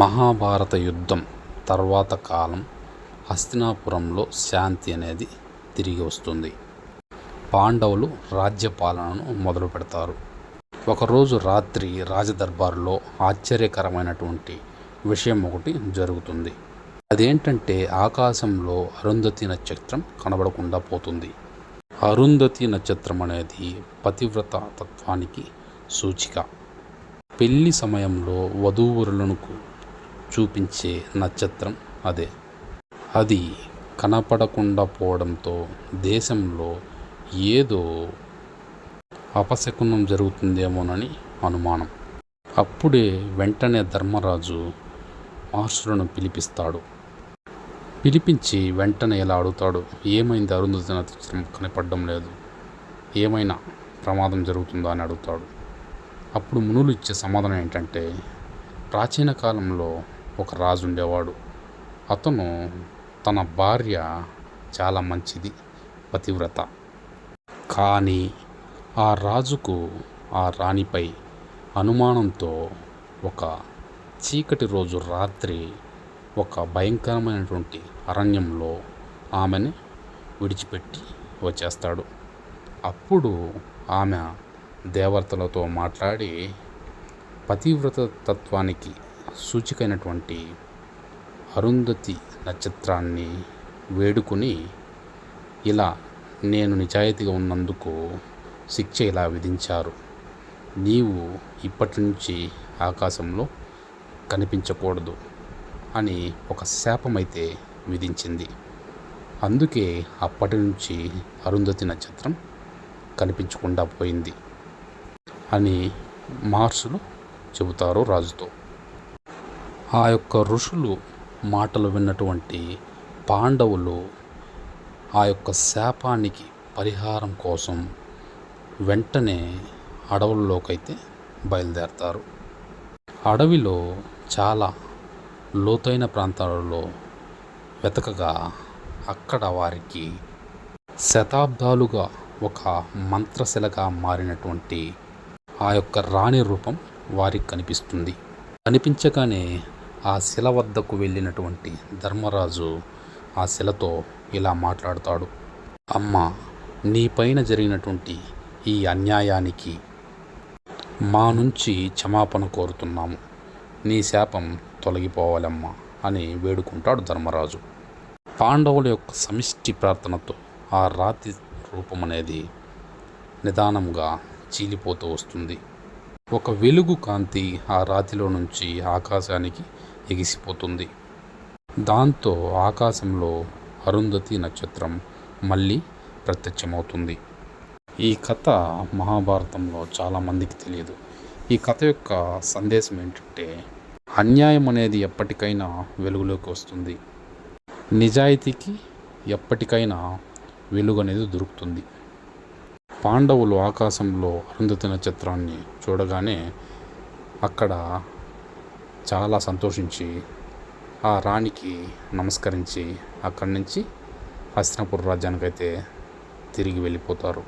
మహాభారత యుద్ధం తర్వాత కాలం హస్తినాపురంలో శాంతి అనేది తిరిగి వస్తుంది. పాండవులు రాజ్యపాలనను మొదలు పెడతారు. ఒకరోజు రాత్రి రాజదర్బారులో ఆశ్చర్యకరమైనటువంటి విషయం ఒకటి జరుగుతుంది. అదేంటంటే ఆకాశంలో అరుంధతి నక్షత్రం కనబడకుండా పోతుంది. అరుంధతి నక్షత్రం అనేది పతివ్రత తత్వానికి సూచిక. పెళ్ళి సమయంలో వధూవరులను చూపించే నక్షత్రం అదే. అది కనపడకుండా పోవడంతో దేశంలో ఏదో అపశకునం జరుగుతుందేమోనని అనుమానం. అప్పుడే వెంటనే ధర్మరాజు మహర్షులను పిలిపిస్తాడు. పిలిపించి వెంటనే ఇలా అడుగుతాడు ఏమైంది అరుంధతి నక్షత్రం కనపడడం లేదు? ఏమైనా ప్రమాదం జరుగుతుందా? అని అడుగుతాడు. అప్పుడు మునులు ఇచ్చే సమాధానం ఏంటంటే ప్రాచీన కాలంలో ఒక రాజు ఉండేవాడు. అతను తన భార్య చాలా మంచిది పతివ్రత. కానీ ఆ రాజుకు ఆ రాణిపై అనుమానంతో ఒక చీకటి రోజు రాత్రి ఒక భయంకరమైనటువంటి అరణ్యంలో ఆమెని విడిచిపెట్టి వచ్చేస్తాడు. అప్పుడు ఆమె దేవతలతో మాట్లాడి పతివ్రత తత్వానికి సూచికైనటువంటి అరుంధతి నక్షత్రాన్ని వేడుకుని ఇలా నేను నిజాయితీగా ఉన్నందుకు శిక్ష ఇలా విధించారు. నీవు ఇప్పటి నుంచి ఆకాశంలో కనిపించకూడదు అని ఒక శాపమైతే విధించింది. అందుకే అప్పటి నుంచి అరుంధతి నక్షత్రం కనిపించకుండా పోయింది అని మార్సులు చెబుతారు రాజుతో. ఆ యొక్క ఋషులు మాటలు విన్నటువంటి పాండవులు ఆ యొక్క శాపానికి పరిహారం కోసం వెంటనే అడవుల్లోకైతే బయలుదేరతారు. అడవిలో చాలా లోతైన ప్రాంతాలలో వెతకగా అక్కడ వారికి శతాబ్దాలుగా ఒక మంత్రశిలగా మారినటువంటి ఆ యొక్క రాణి రూపం వారికి కనిపిస్తుంది. కనిపించగానే ఆ శిల వద్దకు వెళ్ళినటువంటి ధర్మరాజు ఆ శిలతో ఇలా మాట్లాడతాడు. అమ్మ నీ పైన జరిగినటువంటి ఈ అన్యాయానికి మా నుంచి క్షమాపణ కోరుతున్నాము. నీ శాపం తొలగిపోవాలమ్మా అని వేడుకుంటాడు ధర్మరాజు. పాండవుల యొక్క సమిష్టి ప్రార్థనతో ఆ రాతి రూపం అనేది నిదానంగా చీలిపోతూ వస్తుంది. ఒక వెలుగు కాంతి ఆ రాతిలో నుంచి ఆకాశానికి ఎగిసిపోతుంది. దాంతో ఆకాశంలో అరుంధతి నక్షత్రం మళ్ళీ ప్రత్యక్షమవుతుంది. ఈ కథ మహాభారతంలో చాలామందికి తెలియదు. ఈ కథ యొక్క సందేశం ఏంటంటే అన్యాయం అనేది ఎప్పటికైనా వెలుగులోకి వస్తుంది. నిజాయితీకి ఎప్పటికైనా వెలుగు అనేది దొరుకుతుంది. పాండవులు ఆకాశంలో అరుంధతి నక్షత్రాన్ని చూడగానే అక్కడ చాలా సంతోషించి ఆ రాణికి నమస్కరించి అక్కడి నుంచి హస్తినాపుర రాజ్యానికైతే తిరిగి వెళ్ళిపోతారు.